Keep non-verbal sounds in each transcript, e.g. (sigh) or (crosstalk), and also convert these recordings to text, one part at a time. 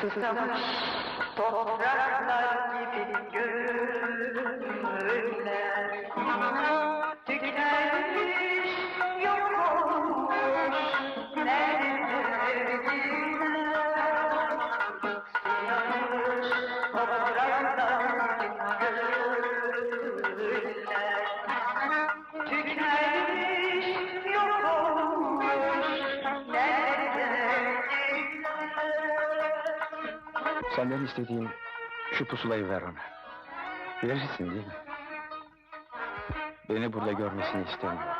Susamış topraklar gibi gönüller Tükenmiş Senden istediğim şu pusulayı ver ona. Verirsin değil mi? Beni burada görmesini istemiyorum.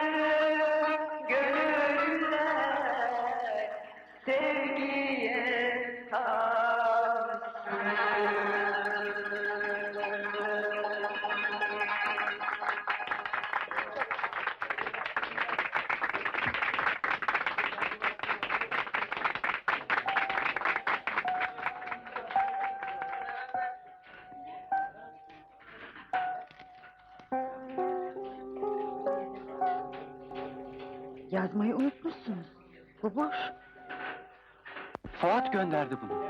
Yazmayı unutmuşsunuz. Bu boş. Fuat gönderdi bunu.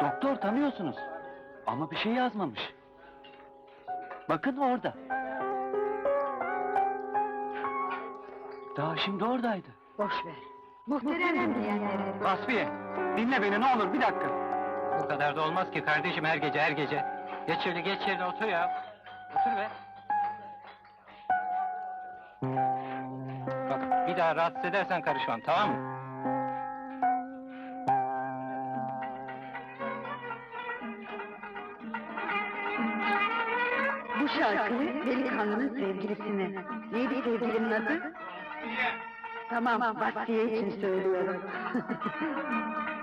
Doktor tanıyorsunuz. Ama bir şey yazmamış. Bakın orada. Daha şimdi oradaydı. Boş ver. Muhterem diyenlere. Vasfiye, dinle beni ne olur bir dakika. Bu kadar da olmaz ki kardeşim her gece her gece. Geç şöyle geç yerine otur ya. Otur be. Daha rahatsız edersen karışmam tamam mı? Bu şarkıyı delikanlının sevgilisine. Neydi sevgilinin adı? Tamam, Vasfiye için söylüyorum. (laughs)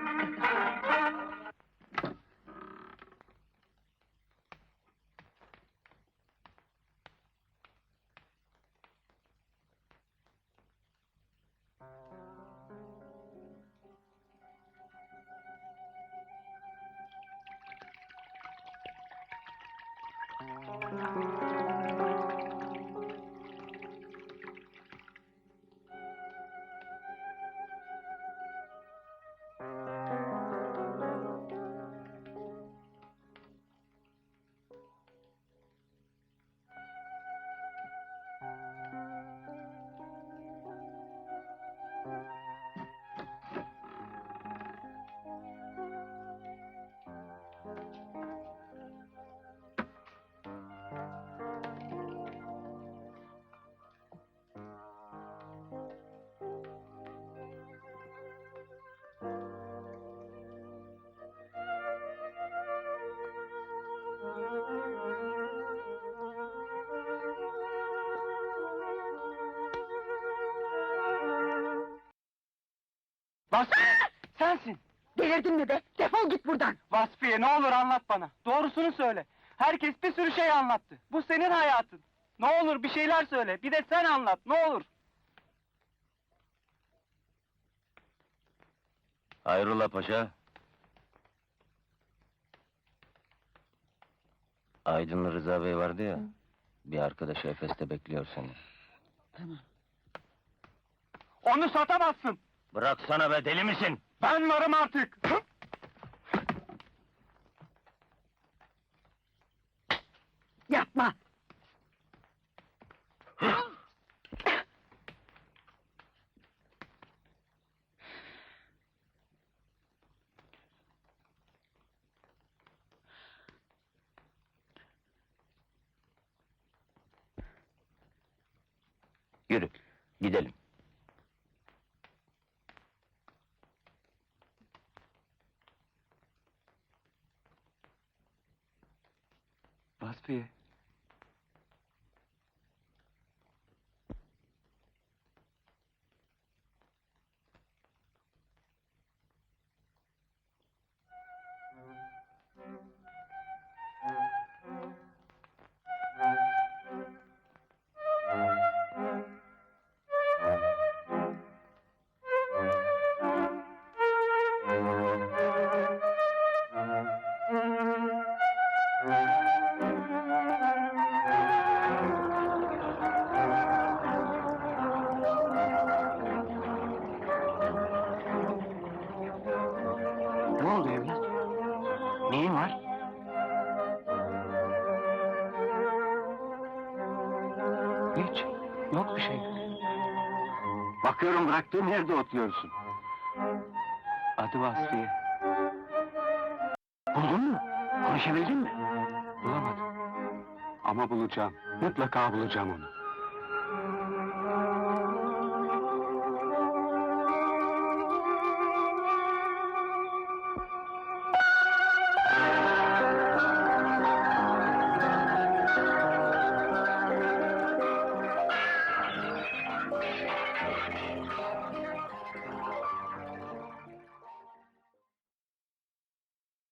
Vasfiye, (gasps) sensin. Delirdin mi be? Defol git buradan. Vasfiye ne olur anlat bana. Doğrusunu söyle. Herkes bir sürü şey anlattı. Bu senin hayatın. Ne olur bir şeyler söyle. Bir de sen anlat ne olur. Hayrola paşa? Aydınlı Rıza Bey vardı ya. Bir arkadaş Efes'te bekliyor seni. Onu satamazsın. Bıraksana be deli misin? Ben varım artık. Yapma. Yürü, gidelim. Vasfiye. Ne oldu evlat? Neyin var? Hiç. Yok bir şey. Bakıyorum bıraktığın yerde oturuyorsun. Adı Vasfiye. Buldun mu? Konuşabildin mi? Bulamadım. Ama bulacağım. Mutlaka bulacağım onu.